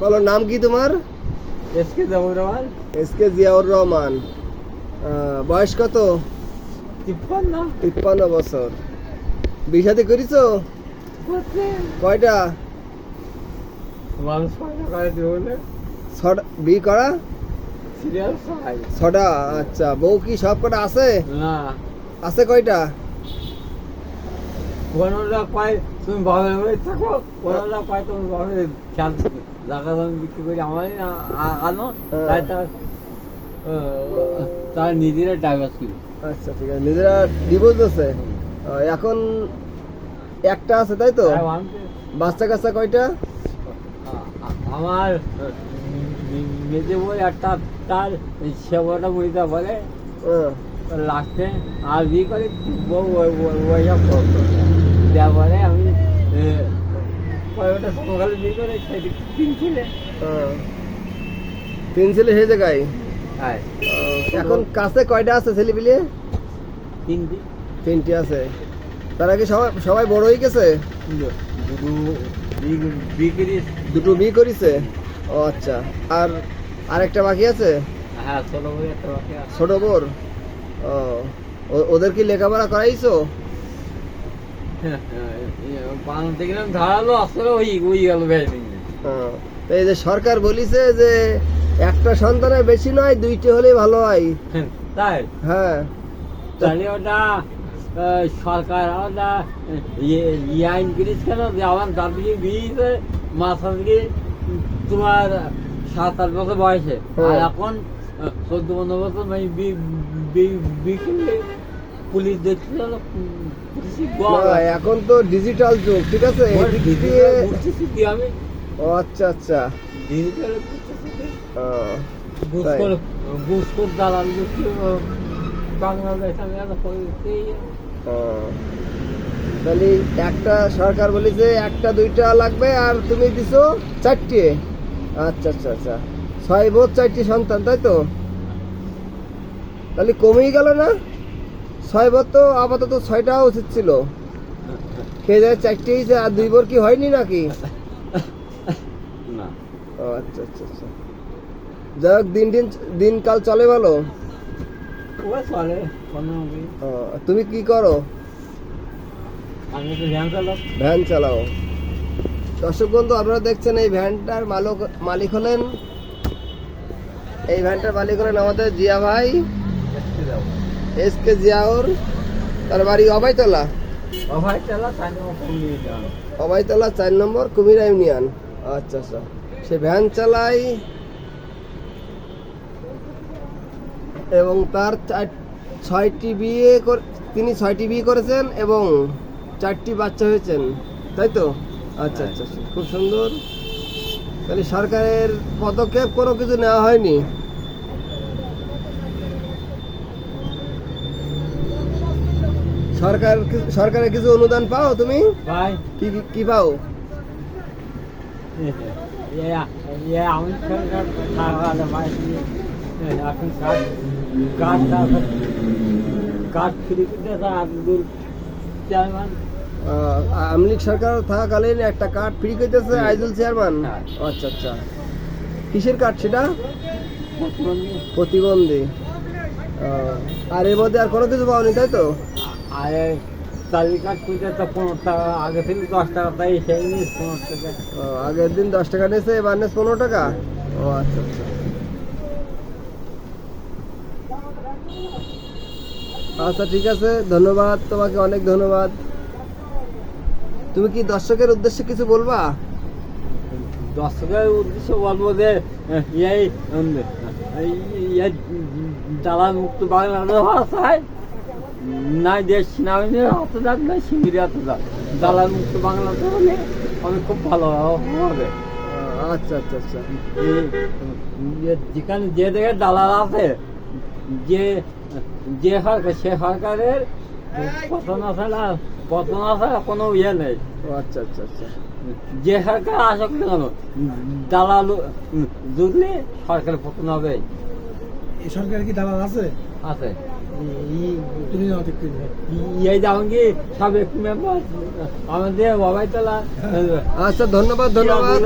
বলো নাম কি তোমার? এসকে যাব আমার এস কে জিয়াউর রহমান। বয়স কত? তিপ্পান্ন। তিপ্পান্ন বছর। বিষাদি করিছো? কয়টা? মানুষ ছটা বি করা? ছটা আচ্ছা বউ কি সব কটা আছে? না। আছে কয়টা? কোনোটা পায় তুমি বাবার বাড়ি থাকো কোনোটা পায় তুমি বাবার খেয়াল জায়গা দাম বিক্রি করে আমারই আনো হ্যাঁ। তাই তার তার নিজেরা ড্রাইভার ছিল আচ্ছা ঠিক আছে নিজেরা ডিভোর্স আছে এখন একটা আছে তাই তো বাচ্চা কাচ্চা কয়টা আমার মেজে বই একটা তার সেবাটা বুঝতে বলে হ্যাঁ। লাস্টে আর বিয়ে করে বউ ওই- ওইসব করতো দেওয়ার সকালে বিয়ে করে তিন ছিলে হ্যাঁ। তিন ছেলে সেই জায়গায়? এখন কাছে কয়টা আছে ছেলে পিলে? তিন তিনটি আছে। তারা কি সবাই সবাই বড় হয়ে গেছে? দুটো। বিয়ে- করেছে ও আচ্ছা। আর আরেকটা বাকি আছে? হ্যাঁ ছোটো বই একটা বাকি আছে। ছোট বোর? ও ও- ওদের কি লেখাপড়া করাইছো হ্যাঁ, হ্যাঁ, বানাতে গেলাম ধারালো আসলে ওই ওই গেল এই যে সরকার বলিছে যে একটা সন্তানের বেশি নয় দুইটা হলেই ভালো হয়। তাই? হ্যাঁ। তাহলে ওটা সরকার ওটা আইন করিস কেন? যে আমার দাদিকে বিয়েছে মাথা থেকে তোমার সাত আট বছর বয়সে। আর হ্যাঁ। এখন আহ, চোদ্দ পনেরো বছর বিয়ে পুলিশ দেখছিল এখন তো ডিজিটাল যুগ ঠিক আছে? আমি? ও আচ্ছা আচ্ছা। ডিজিটাল ঘুষখোর দালাল বাংলাদেশ আমি। তাহলে একটা সরকার বলেছে একটা দুইটা লাগবে আর তুমি দিছো চারটে। আচ্ছা আচ্ছা আচ্ছা। ছয় বোধ চারটি সন্তান তাই তো? তাহলে কমেই গেল না? ছয় বোধ তো আপাতত ছয়টা উচিত ছিল। খেয়ে যায় চারটে আর দুই বোর কি হয়নি নাকি? না। ও আচ্ছা আচ্ছা আচ্ছা। যাই হোক দিন দিন দিনকাল চলে ভালো? ও চলে ও, তুমি কি করো? আমি তো ভ্যান চালাও। দর্শক বন্ধু আপনারা দেখছেন এই ভ্যানটার মালিক মালিক হলেন। এই ভ্যানটার মালিক হলেন আমাদের জিয়া ভাই। এস কে জিয়াউর তার বাড়ি যান অবাইতলা চার নম্বর কুমিরা ইউনিয়ন। আচ্ছা আচ্ছা। সে ভ্যান চালাই এবং তার ছয়টি বিয়ে তিনি ছয়টি বিয়ে করেছেন এবং চারটি বাচ্চা হয়েছেন। তাই তো? আচ্ছা আচ্ছা আচ্ছা, খুব সুন্দর। তাহলে সরকারের পদক্ষেপ কোনো কিছু নেওয়া হয়নি? সরকার সরকারের কিছু অনুদান পাও তুমি? ভাই কি কি- পাও? আমি সরকার এখন কাজ কাজ কাজ ফ্রি করতে আর চেয়ারম্যান আওয়ামী লীগ সরকার থাকাকালীন একটা কার্ড ফ্রি করতেছে। আইজুল চেয়ারম্যান? হ্যাঁ। আচ্ছা আচ্ছা। কিসের কার্ড সেটা? প্রতিবন্ধী। আর এর মধ্যে আর কোনো কিছু পাওনি তাই তো? আর চাকরি কাজ করতে তো পনেরো টাকা আগে থেকে দশ টাকা তাই সেই নিয়ে পনেরো টাকা আগের দিন দশ টাকা নিয়েছে এবার নিয়েছে পনেরো টাকা ও আচ্ছা আচ্ছা আচ্ছা ঠিক আছে ধন্যবাদ তোমাকে অনেক ধন্যবাদ তুমি কি দর্শকের উদ্দেশ্যে কিছু বলবা দর্শকের উদ্দেশ্য বলব যে এই দালাল মুক্ত বাংলাদেশ ভাষায় নাই দেশ সেনাবাহিনীর হাতে যাক নাই শিবিরের হাতে যাক দালাল মুক্ত বাংলাদেশ হলে আমি খুব ভালো হবে। আচ্ছা আচ্ছা আচ্ছা। যেখানে যে দেখে দালাল আছে যে যে সরকার সে সরকারের পতন ছাড়া পতন ছাড়া কোনো ইয়ে নেই। ও আচ্ছা আচ্ছা আচ্ছা। যে সরকার আসুক না কেন দালাল জুটলে সরকারের পতন হবে। এই সরকারের কি দালাল আছে? আছে। যেমন কি সাবেক মেম্বার আমাদের বাবাই আচ্ছা ধন্যবাদ ধন্যবাদ